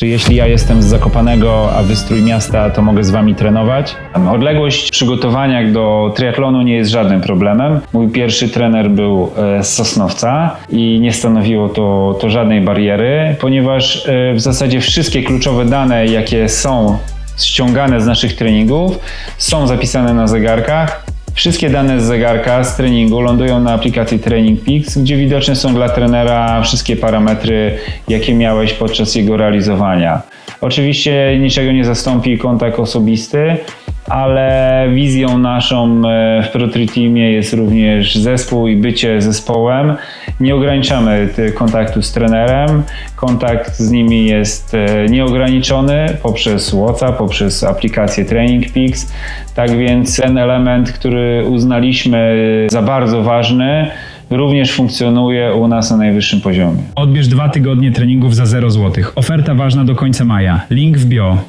Czy jeśli ja jestem z Zakopanego, a wy z Trójmiasta, to mogę z wami trenować? Odległość przygotowania do triatlonu nie jest żadnym problemem. Mój pierwszy trener był e, z Sosnowca i nie stanowiło to, to żadnej bariery, ponieważ e, w zasadzie wszystkie kluczowe dane, jakie są ściągane z naszych treningów, są zapisane na zegarkach. Wszystkie dane z zegarka, z treningu lądują na aplikacji Training gdzie widoczne są dla trenera wszystkie parametry, jakie miałeś podczas jego realizowania. Oczywiście niczego nie zastąpi kontakt osobisty, ale wizją naszą e, w ProTri Teamie jest również zespół i bycie zespołem. Nie ograniczamy kontaktu z trenerem. Kontakt z nimi jest e, nieograniczony poprzez WhatsApp, poprzez aplikację Training Peaks. Tak więc ten element, który uznaliśmy za bardzo ważny, również funkcjonuje u nas na najwyższym poziomie. Odbierz dwa tygodnie treningów za 0 zł. Oferta ważna do końca maja. Link w bio.